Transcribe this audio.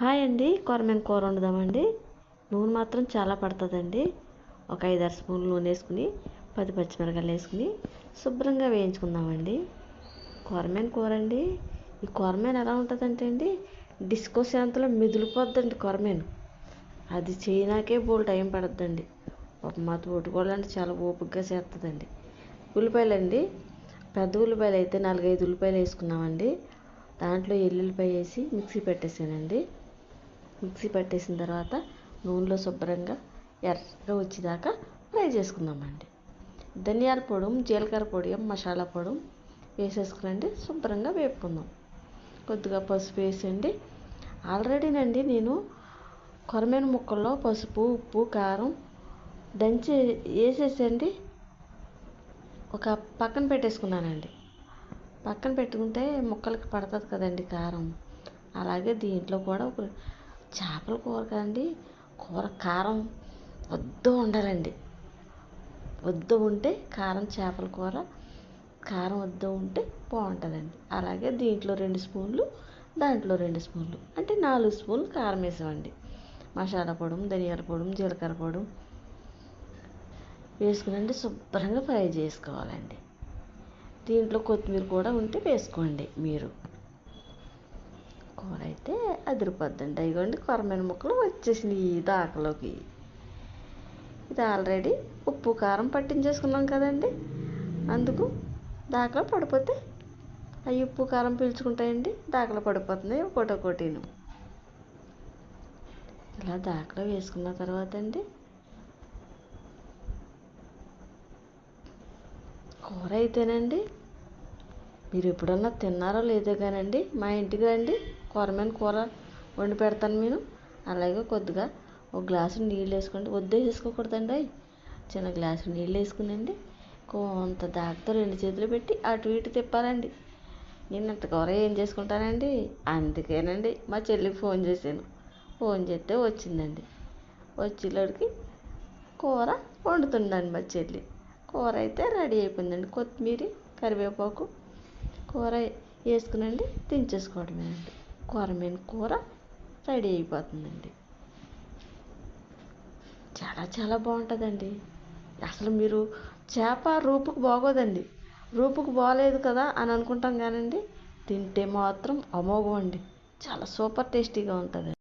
Hi అండి. కొరమేను కూర వండుదామండి. నూనె మాత్రం చాలా పడుతుందండి. ఒక ఐదారు స్పూన్లు నూనె వేసుకుని పది పచ్చిమిరకాయలు వేసుకుని శుభ్రంగా వేయించుకుందామండి. కొరమేను కూర అండి? ఈ కొరమేను ఎలా ఉంటుందంటే అండి డిస్కో శాంతలో మెదిలిపోద్దండి కొరమేను. అది చేయనాకే బోల్ టైం పడుతుందండి ఒక మా తోటికోళ్ళు అంటే చాలా ఓపికగా చేస్తుందండి ఉల్లిపాయలు అండి పెద్ద ఉల్లిపాయలు అయితే నాలుగైదు ఉల్లిపాయలు వేసుకున్నామండి. దాంట్లో ఎల్లుల్లిపాయ వేసి మిక్సీ పెట్టేసానండి. మిక్సీ పట్టేసిన తర్వాత నూనెలో శుభ్రంగా ఎర్రగా వచ్చేదాకా ఫ్రై చేసుకుందామండి. ధనియాల పొడి జీలకర్ర పొడి మసాలా పొడి వేసేసుకునండి శుభ్రంగా వేపుకుందాం. కొద్దిగా పసుపు వేసండి ఆల్రెడీనండి నేను కొరమైన ముక్కల్లో పసుపు ఉప్పు కారం దంచి వేసేసండి ఒక పక్కన పెట్టేసుకున్నానండి. పక్కన పెట్టుకుంటే ముక్కలకి పడుతుంది కదండి కారం. అలాగే దీంట్లో కూడా ఒక చేపల కూరకండి కూర కారం వద్దు ఉండాలండి. వద్దు ఉంటే కారం చేపల కూర కారం వద్దు ఉంటే బాగుంటుందండి. అలాగే దీంట్లో రెండు స్పూన్లు దాంట్లో రెండు స్పూన్లు అంటే నాలుగు స్పూన్లు కారం వేసామండి. మసాలా పొడం ధనియాల పొడం జీలకర్ర పొడం వేసుకునండి శుభ్రంగా ఫ్రై చేసుకోవాలండి. దీంట్లో కొత్తిమీర కూడా ఉంటే వేసుకోండి మీరు. పడితే అదిరిపోద్దండి. అయిగోండి కొరమైన ముక్కలు వచ్చేసినాయి ఈ దాకలోకి. ఇది ఆల్రెడీ ఉప్పు కారం పట్టించేసుకున్నాం కదండి. అందుకు దాకలో పడిపోతే అవి ఉప్పు కారం పీల్చుకుంటాయండి. దాకలో పడిపోతుంది ఒకటి ఒకటిను ఇలా దాకలో వేసుకున్న తర్వాత అండి కూర అయితేనండి మీరు ఎప్పుడన్నా తిన్నారో లేదో కానండి మా ఇంటికి రండి. కూరమైన కూర వండి పెడతాను నేను. అలాగే కొద్దిగా ఒక గ్లాసు నీళ్ళు వేసుకోండి వద్దే వేసుకోకూడదండి. చిన్న గ్లాసు నీళ్ళు వేసుకునండి. కొంత దాకతో రెండు చేతులు పెట్టి అటు ఇటు తిప్పాలండి. నేను ఇంత కూర ఏం చేసుకుంటానండి? అందుకేనండి మా చెల్లికి ఫోన్ చేశాను. ఫోన్ చేస్తే వచ్చిందండి. వచ్చేలోడికి కూర వండుతుందండి మా చెల్లి. కూర అయితే రెడీ అయిపోయిందండి. కొత్తిమీర కరివేపాకు కూర వేసుకునండి దించేసుకోవడమేనండి. కూరమీన కూర రెడీ అయిపోతుందండి. చాలా చాలా బాగుంటుందండి. అసలు మీరు చేప రూపుకు బాగోదండి. రూపుకు బాగలేదు కదా అని అనుకుంటాం కానండి తింటే మాత్రం అమోఘం అండి. చాలా సూపర్ టేస్టీగా ఉంటుంది